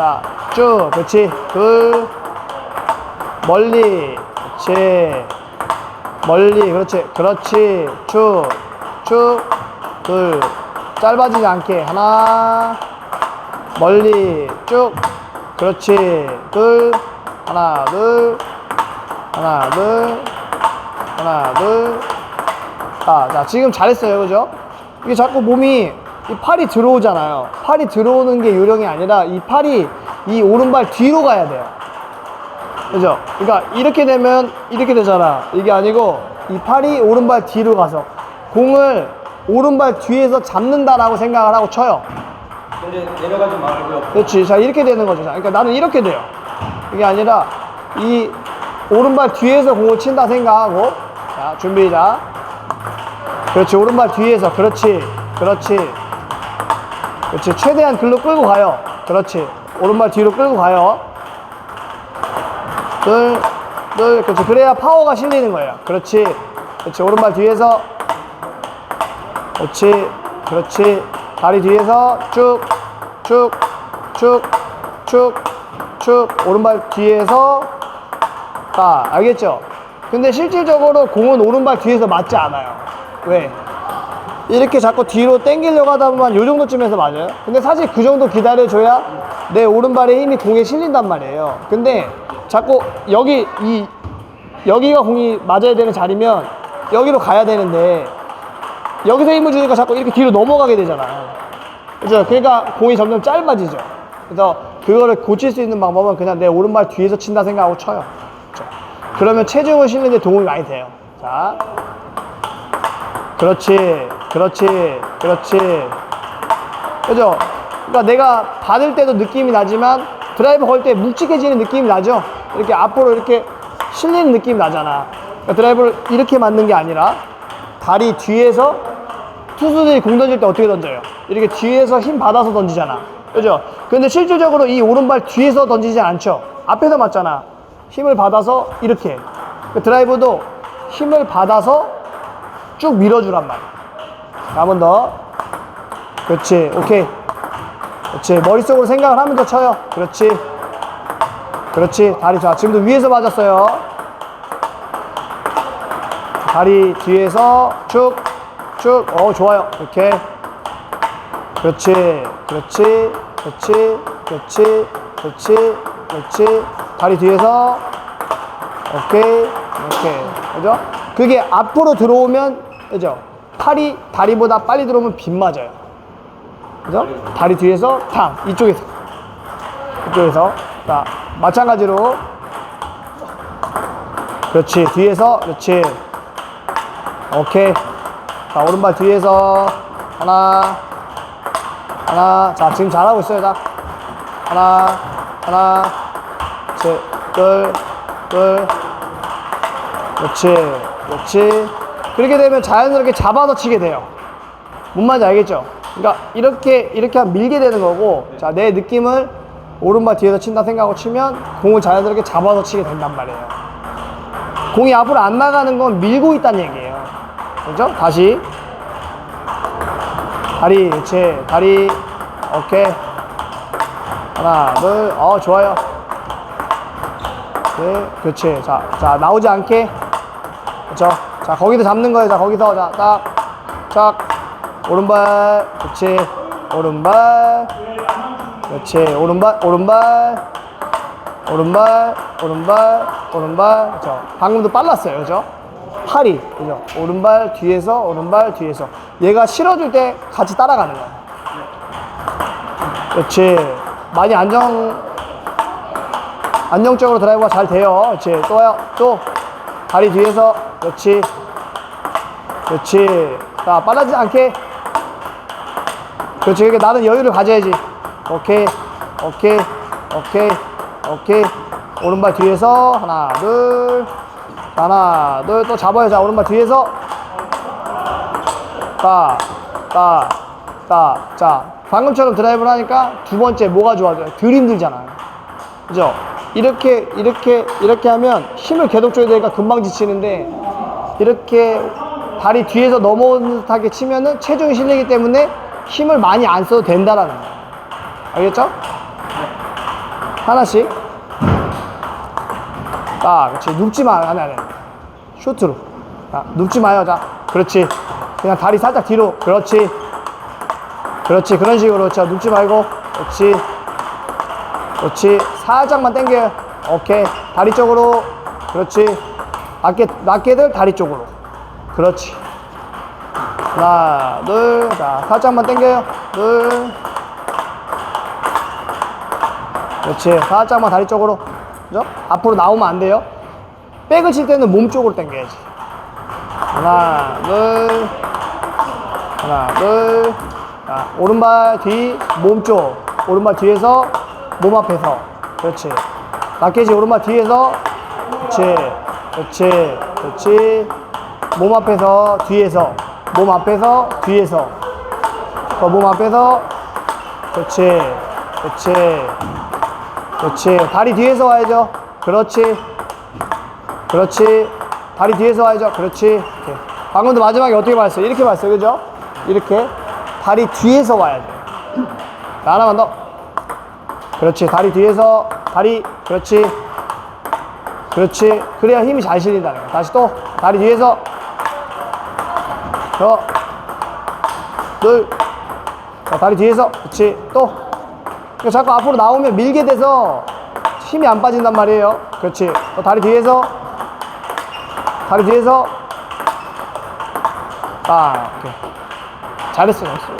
자, 쭉. 그렇지. 둘. 멀리. 그렇지. 멀리. 그렇지. 그렇지. 쭉. 쭉. 둘. 짧아지지 않게. 하나. 멀리. 쭉. 그렇지. 둘. 하나, 둘. 하나, 둘. 하나, 둘. 자, 자, 지금 잘했어요. 그죠? 이게 자꾸 몸이, 이 팔이 들어오잖아요. 팔이 들어오는 게 요령이 아니라 이 팔이 이 오른발 뒤로 가야 돼요. 그죠? 그러니까 이렇게 되면 이렇게 되잖아. 이게 아니고 이 팔이 오른발 뒤로 가서 공을 오른발 뒤에서 잡는다라고 생각을 하고 쳐요. 근데 내려가지 말고요. 그렇지. 자, 이렇게 되는 거죠. 자, 그러니까 나는 이렇게 돼요. 이게 아니라 이 오른발 뒤에서 공을 친다 생각하고 자, 준비 자. 그렇지. 오른발 뒤에서. 그렇지. 그렇지. 그렇지. 최대한 글로 끌고 가요. 그렇지. 오른발 뒤로 끌고 가요. 둘, 둘. 그렇지. 그래야 파워가 실리는 거예요. 그렇지. 그렇지. 오른발 뒤에서. 그렇지. 그렇지. 다리 뒤에서 쭉, 쭉, 쭉, 쭉, 쭉. 오른발 뒤에서. 자, 알겠죠? 근데 실질적으로 공은 오른발 뒤에서 맞지 않아요. 왜? 이렇게 자꾸 뒤로 당기려고 하다 보면 요 정도쯤에서 맞아요. 근데 사실 그 정도 기다려줘야 내 오른발의 힘이 공에 실린단 말이에요. 근데 자꾸 여기, 이, 여기가 공이 맞아야 되는 자리면 여기로 가야 되는데 여기서 힘을 주니까 자꾸 이렇게 뒤로 넘어가게 되잖아요. 그죠? 그러니까 공이 점점 짧아지죠. 그래서 그거를 고칠 수 있는 방법은 그냥 내 오른발 뒤에서 친다 생각하고 쳐요. 그죠? 그러면 체중을 실는 데 도움이 많이 돼요. 자. 그렇지. 그렇지. 그렇지. 그죠? 그러니까 내가 받을 때도 느낌이 나지만 드라이브 걸 때 묵직해지는 느낌이 나죠? 이렇게 앞으로 이렇게 실리는 느낌이 나잖아. 그러니까 드라이브를 이렇게 맞는 게 아니라 다리 뒤에서 투수들이 공 던질 때 어떻게 던져요? 이렇게 뒤에서 힘 받아서 던지잖아. 그죠? 근데 실질적으로 이 오른발 뒤에서 던지지 않죠? 앞에서 맞잖아. 힘을 받아서 이렇게. 그 드라이브도 힘을 받아서 쭉 밀어주란 말이야. 한 번 더. 그렇지. 오케이. 그렇지. 머릿속으로 생각을 하면서 쳐요. 그렇지. 그렇지. 다리 자. 지금도 위에서 맞았어요. 다리 뒤에서 쭉, 쭉. 어, 좋아요. 이렇게. 그렇지. 그렇지. 그렇지. 그렇지. 그렇지. 그렇지. 다리 뒤에서. 오케이. 이렇게. 그죠? 그게 앞으로 들어오면, 그죠? 팔이 다리보다 빨리 들어오면 빗 맞아요. 그죠? 다리 뒤에서 탕. 이쪽에서. 이쪽에서. 자, 마찬가지로. 그렇지. 뒤에서. 그렇지. 오케이. 자, 오른발 뒤에서. 하나. 하나. 자, 지금 잘하고 있어요. 자. 하나. 하나. 셋. 둘. 둘. 그렇지. 그렇지. 그렇게 되면 자연스럽게 잡아서 치게 돼요. 뭔 말인지 알겠죠? 그러니까 이렇게, 이렇게 밀게 되는 거고, 자, 내 느낌을 오른발 뒤에서 친다 생각하고 치면 공을 자연스럽게 잡아서 치게 된단 말이에요. 공이 앞으로 안 나가는 건 밀고 있다는 얘기예요. 그죠? 다시. 다리, 그렇지. 다리. 오케이. 하나, 둘. 어, 좋아요. 네, 그렇지. 자, 자, 나오지 않게. 그렇죠? 자, 거기서 잡는 거예요. 자, 거기서. 자, 딱. 짝. 오른발. 그렇지. 오른발. 그렇지. 오른발. 오른발. 오른발. 오른발. 오른발. 그렇죠. 방금도 빨랐어요. 그죠? 팔이. 그죠? 오른발 뒤에서 오른발 뒤에서. 얘가 실어줄 때 같이 따라가는 거야. 그렇지. 많이 안정 안정적으로 드라이브가 잘 돼요. 그렇지. 또요. 또. 다리 뒤에서. 그렇지. 그렇지. 자, 빨라지지 않게. 그렇지. 그러니까 나는 여유를 가져야지. 오케이. 오케이. 오케이. 오케이. 오른발 뒤에서. 하나, 둘. 하나, 둘. 또 잡아요. 자, 오른발 뒤에서. 따, 따, 따. 자, 방금처럼 드라이브를 하니까 두 번째 뭐가 좋아져요? 덜 힘들잖아요. 그죠? 이렇게, 이렇게, 이렇게 하면 힘을 계속 줘야 되니까 금방 지치는데, 이렇게 다리 뒤에서 넘어오는 듯하게 치면은 체중이 실리기 때문에 힘을 많이 안 써도 된다라는 거예요. 알겠죠? 하나씩. 아, 그렇지. 눕지 마. 아니, 아니. 쇼트로. 자, 눕지 마요. 자, 그렇지. 그냥 다리 살짝 뒤로. 그렇지. 그렇지. 그런 식으로. 자, 눕지 말고. 그렇지. 그렇지. 살짝만 당겨요. 오케이. 다리 쪽으로. 그렇지. 낮게, 낮게들 다리 쪽으로. 그렇지. 하나, 둘. 자, 살짝만 당겨요. 둘. 그렇지. 살짝만 다리 쪽으로. 그죠? 앞으로 나오면 안 돼요. 백을 칠 때는 몸 쪽으로 당겨야지. 하나, 둘. 하나, 둘. 자, 오른발 뒤, 몸 쪽. 오른발 뒤에서, 몸 앞에서. 그렇지. 낙해지 오른발 뒤에서. 그렇지. 그렇지. 그렇지. 몸 앞에서, 뒤에서. 몸 앞에서, 뒤에서. 더몸 앞에서. 그렇지. 그렇지. 그렇지. 다리 뒤에서 와야죠. 그렇지. 그렇지. 다리 뒤에서 와야죠. 그렇지. 이렇게. 방금도 마지막에 어떻게 봤어요? 이렇게 봤어요. 그죠? 이렇게. 다리 뒤에서 와야 돼. 자, 하나만 더. 그렇지. 다리 뒤에서. 다리. 그렇지. 그렇지. 그래야 힘이 잘 실린다는 거야. 다시 또. 다리 뒤에서. 저. 둘. 자, 다리 뒤에서. 그렇지. 또. 그러니까 자꾸 앞으로 나오면 밀게 돼서 힘이 안 빠진단 말이에요. 그렇지. 또 다리 뒤에서. 다리 뒤에서. 아, 오케이. 잘했어, 잘했어.